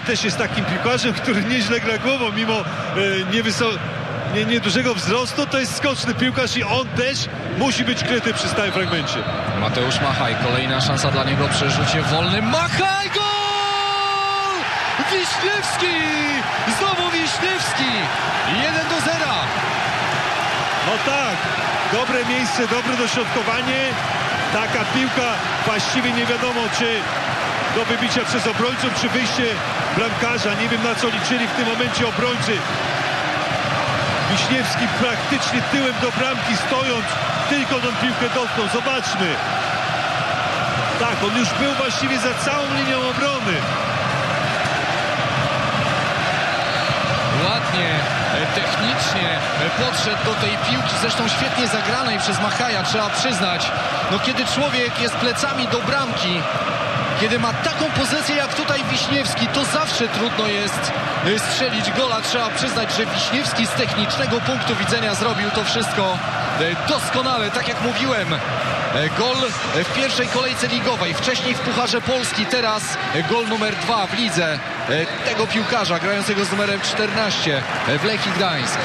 Też jest takim piłkarzem, który nieźle gra głową, mimo e, niewyso- nie, niedużego wzrostu, to jest skoczny piłkarz i on też musi być kryty przy stałym fragmencie. Mateusz Machaj, kolejna szansa dla niego przy rzucie wolnym. Machaj, gol! Wiśniewski! Znowu Wiśniewski! 1 do 0. No tak, dobre miejsce, dobre dośrodkowanie. Taka piłka właściwie nie wiadomo, czy do wybicia przez obrońców, czy wyjście bramkarza. Nie wiem na co liczyli w tym momencie obrońcy. Wiśniewski praktycznie tyłem do bramki stojąc, tylko tą piłkę dotknął. Zobaczmy. Tak, on już był właściwie za całą linią obrony. Ładnie, e, technicznie e, podszedł do tej piłki, zresztą świetnie zagranej przez Machaja, trzeba przyznać. No kiedy człowiek jest plecami do bramki, kiedy ma taką pozycję jak tutaj Wiśniewski, to zawsze trudno jest e, strzelić gola. Trzeba przyznać, że Wiśniewski z technicznego punktu widzenia zrobił to wszystko e, doskonale, tak jak mówiłem. E, Gol w pierwszej kolejce ligowej, wcześniej w Pucharze Polski, teraz gol numer dwa w lidze tego piłkarza grającego z numerem 14 w Lechii Gdańsk.